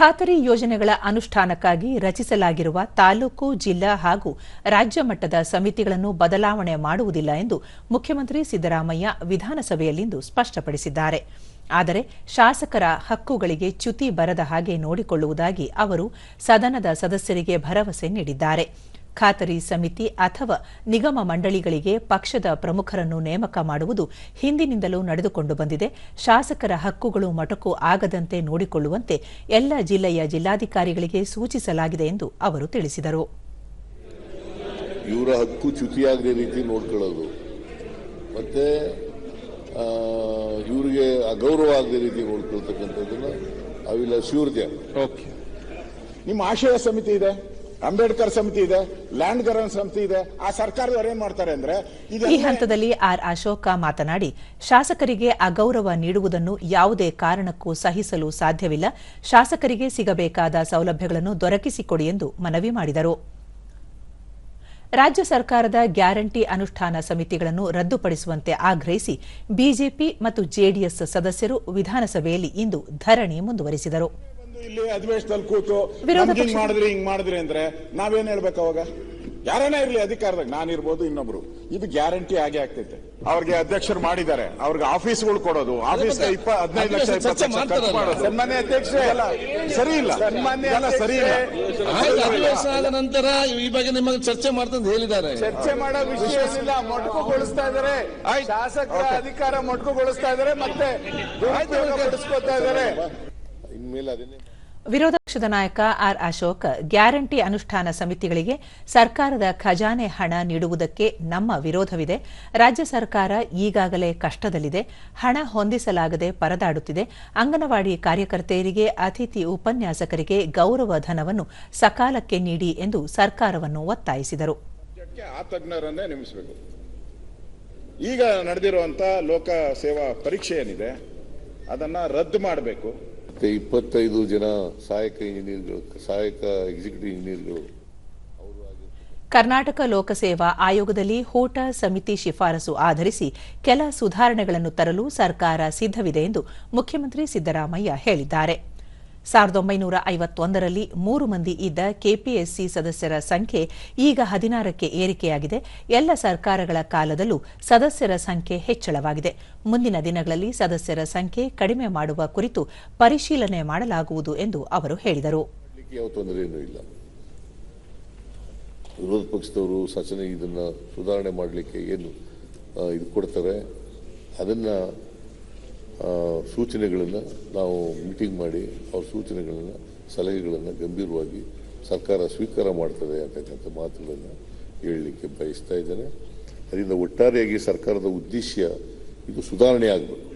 ಖಾತರಿ ಯೋಜನೆಗಳ ಅನುಷ್ಠಾನಕ್ಕಾಗಿ ರಚಿಸಲಾಗಿರುವ ತಾಲೂಕು, ಜಿಲ್ಲಾ ಹಾಗೂ ರಾಜ್ಯ ಮಟ್ಟದ ಸಮಿತಿಗಳನ್ನು ಬದಲಾವಣೆ ಮಾಡುವುದಿಲ್ಲ ಎಂದು ಮುಖ್ಯಮಂತ್ರಿ ಸಿದ್ದರಾಮಯ್ಯ ವಿಧಾನಸಭೆಯಲ್ಲಿಂದು ಸ್ಪಷ್ಟಪಡಿಸಿದ್ದಾರೆ. ಆದರೆ ಶಾಸಕರ ಹಕ್ಕುಗಳಿಗೆ ಚ್ಯುತಿ ಬರದ ಹಾಗೆ ನೋಡಿಕೊಳ್ಳುವುದಾಗಿ ಅವರು ಸದನದ ಸದಸ್ಯರಿಗೆ ಭರವಸೆ ನೀಡಿದ್ದಾರೆ. ಖಾತರಿ ಸಮಿತಿ ಅಥವಾ ನಿಗಮ ಮಂಡಳಿಗಳಿಗೆ ಪಕ್ಷದ ಪ್ರಮುಖರನ್ನು ನೇಮಕ ಮಾಡುವುದು ಹಿಂದಿನಿಂದಲೂ ನಡೆದುಕೊಂಡು ಬಂದಿದೆ. ಶಾಸಕರ ಹಕ್ಕುಗಳು ಮೊಟಕು ಆಗದಂತೆ ನೋಡಿಕೊಳ್ಳುವಂತೆ ಎಲ್ಲ ಜಿಲ್ಲೆಯ ಜಿಲ್ಲಾಧಿಕಾರಿಗಳಿಗೆ ಸೂಚಿಸಲಾಗಿದೆ ಎಂದು ಅವರು ತಿಳಿಸಿದರು. ಇವರ ಹಕ್ಕು ಚ್ಯುತಿಯಾಗದ ರೀತಿ ನೋಡ್ಕೊಳ್ಳೋದು. ಮತ್ತೆ ಇವರಿಗೆ ಅಗೌರವ ಆಗದ ರೀತಿ ನೋಡ್ಕೊಳ್ತಕ್ಕಂಥದ್ದನ್ನ ದಮ್ ಓಕೆ ನಿಮ್ಮ ಆಶಯ ಸಮಿತಿ ಇದೆ? ಅಂಬೇಡ್ಕರ್ ಸಮಿತಿ ಇದೆ, ಲ್ಯಾಂಡ್ ಗರನ್ ಸಮಿತಿ ಇದೆ, ಆ ಸರ್ಕಾರದವ್ರು ಏನ್ ಮಾಡ್ತಾರೆ ಅಂದ್ರೆ ಈ ಹಂತದಲ್ಲಿ ಆರ್ ಅಶೋಕ ಮಾತನಾಡಿ, ಶಾಸಕರಿಗೆ ಅಗೌರವ ನೀಡುವುದನ್ನು ಯಾವುದೇ ಕಾರಣಕ್ಕೂ ಸಹಿಸಲು ಸಾಧ್ಯವಿಲ್ಲ, ಶಾಸಕರಿಗೆ ಸಿಗಬೇಕಾದ ಸೌಲಭ್ಯಗಳನ್ನು ದೊರಕಿಸಿಕೊಡಿ ಎಂದು ಮನವಿ ಮಾಡಿದರು. ರಾಜ್ಯ ಸರ್ಕಾರದ ಗ್ಯಾರಂಟಿ ಅನುಷ್ಠಾನ ಸಮಿತಿಗಳನ್ನು ರದ್ದುಪಡಿಸುವಂತೆ ಆಗ್ರಹಿಸಿ ಬಿಜೆಪಿ ಮತ್ತು ಜೆಡಿಎಸ್ ಸದಸ್ಯರು ವಿಧಾನಸಭೆಯಲ್ಲಿ ಇಂದು ಧರಣಿ ಮುಂದುವರೆಸಿದರು. ಇಲ್ಲಿ ಅಧಿವೇಶನದಲ್ಲಿ ಕೂತು ಹಿಂಗ್ ಮಾಡಿದ್ರಿ ಹಿಂಗ್ ಮಾಡಿದ್ರಿ ಅಂದ್ರೆ ನಾವೇನ್ ಹೇಳ್ಬೇಕು ಅವಾಗ? ಯಾರನ್ನ ಇರ್ಲಿ ಅಧಿಕಾರದಾಗ. ನಾನಿರ್ಬೋದು ಇನ್ನೊಬ್ರು. ಇದು ಗ್ಯಾರಂಟಿ ಆಗೇ ಆಗ್ತೈತೆ. ಅವ್ರಿಗೆ ಅಧ್ಯಕ್ಷರು ಮಾಡಿದ್ದಾರೆ. ಅವ್ರಿಗೆ ಆಫೀಸ್ಗಳು ಕೊಡೋದು. ಆಫೀಸ್ ಇಪ್ಪ ಹದಿನೈದು ಲಕ್ಷ ಇಪ್ಪತ್ತು ಲಕ್ಷ ಖರ್ಚು ಮಾಡೋದು. ಸನ್ಮಾನ್ಯ ಅಧ್ಯಕ್ಷ ಸರಿ ಇಲ್ಲ. ಸನ್ಮಾನ್ಯ ಸರಿ ಇಲ್ಲ. ಆಯ್ತು, ಅಧಿವೇಶನ ಆದ ನಂತರ ಈ ಬಗ್ಗೆ ನಿಮಗೆ ಚರ್ಚೆ ಮಾಡ್ತಂತ ಹೇಳಿದ್ದಾರೆ. ಚರ್ಚೆ ಮಾಡೋ ವಿಷಯದಿಂದ ಮೊಟಕುಗೊಳಿಸ್ತಾ ಇದಾರೆ. ಶಾಸಕರ ಅಧಿಕಾರ ಮೊಟಕುಗೊಳಿಸ್ತಾ ಇದಾರೆ. ಮತ್ತೆ ದುರುಪಯೋಗ ಪಡಿಸ್ಕೊತಾ ಇದಾರೆ. ವಿರೋಧ ಪಕ್ಷದ ನಾಯಕ ಆರ್ ಅಶೋಕ್ ಗ್ಯಾರಂಟಿ ಅನುಷ್ಠಾನ ಸಮಿತಿಗಳಿಗೆ ಸರ್ಕಾರದ ಖಜಾನೆ ಹಣ ನೀಡುವುದಕ್ಕೆ ನಮ್ಮ ವಿರೋಧವಿದೆ. ರಾಜ್ಯ ಸರ್ಕಾರ ಈಗಾಗಲೇ ಕಷ್ಟದಲ್ಲಿದೆ. ಹಣ ಹೊಂದಿಸಲಾಗದೆ ಪರದಾಡುತ್ತಿದೆ. ಅಂಗನವಾಡಿ ಕಾರ್ಯಕರ್ತೆಯರಿಗೆ ಅತಿಥಿ ಉಪನ್ಯಾಸಕರಿಗೆ ಗೌರವ ಧನವನ್ನು ಸಕಾಲಕ್ಕೆ ನೀಡಿ ಎಂದು ಸರ್ಕಾರವನ್ನು ಒತ್ತಾಯಿಸಿದರು. ಈಗ ನಡೆದಿರುವಂತಹ ಲೋಕ ಸೇವಾ ಪರೀಕ್ಷೆ ಏನಿದೆ ಅದನ್ನ ರದ್ದು ಮಾಡಬೇಕು. ಇಪ್ಪತ್ತೈದು ಜನ ಸಹಾಯಕ ಇಂಜಿನಿಯರ್ಗಳು, ಸಹಾಯಕ ಎಕ್ಸಿಕ್ಯೂಟಿವ್ ಇಂಜಿನಿಯರ್ಗಳು ಕರ್ನಾಟಕ ಲೋಕಸೇವಾ ಆಯೋಗದಲ್ಲಿ ಹೂಟ ಸಮಿತಿ ಶಿಫಾರಸು ಆಧರಿಸಿ ಕೆಲ ಸುಧಾರಣೆಗಳನ್ನು ತರಲು ಸರ್ಕಾರ ಸಿದ್ಧವಿದೆ ಎಂದು ಮುಖ್ಯಮಂತ್ರಿ ಸಿದ್ದರಾಮಯ್ಯ ಹೇಳಿದ್ದಾರೆ. ಸಾವಿರದ ಒಂಬೈನೂರ ಐವತ್ತೊಂದರಲ್ಲಿ ಮೂರು ಮಂದಿ ಇದ್ದ ಕೆಪಿಎಸ್ಸಿ ಸದಸ್ಯರ ಸಂಖ್ಯೆ ಈಗ ಹದಿನಾರಕ್ಕೆ ಏರಿಕೆಯಾಗಿದೆ. ಎಲ್ಲ ಸರ್ಕಾರಗಳ ಕಾಲದಲ್ಲೂ ಸದಸ್ಯರ ಸಂಖ್ಯೆ ಹೆಚ್ಚಳವಾಗಿದೆ. ಮುಂದಿನ ದಿನಗಳಲ್ಲಿ ಸದಸ್ಯರ ಸಂಖ್ಯೆ ಕಡಿಮೆ ಮಾಡುವ ಕುರಿತು ಪರಿಶೀಲನೆ ಮಾಡಲಾಗುವುದು ಎಂದು ಅವರು ಹೇಳಿದರು. ವಿರೋಧ ಪಕ್ಷದವರು ಸಚನೆ ಇದನ್ನು ಸುಧಾರಣೆ ಮಾಡಲಿಕ್ಕೆ ಏನು ಇದು ಕೊಡ್ತಾರೆ. ಅದನ್ನ ಸೂಚನೆಗಳನ್ನು ನಾವು ಮೀಟಿಂಗ್ ಮಾಡಿ ಅವ್ರ ಸೂಚನೆಗಳನ್ನು, ಸಲಹೆಗಳನ್ನು ಗಂಭೀರವಾಗಿ ಸರ್ಕಾರ ಸ್ವೀಕಾರ ಮಾಡ್ತದೆ ಅಂತಕ್ಕಂಥ ಮಾತುಗಳನ್ನು ಹೇಳಲಿಕ್ಕೆ ಬಯಸ್ತಾ ಇದ್ದೇನೆ. ಅದರಿಂದ ಒಟ್ಟಾರೆಯಾಗಿ ಸರ್ಕಾರದ ಉದ್ದೇಶ ಇದು ಸುಧಾರಣೆ ಆಗಬೇಕು.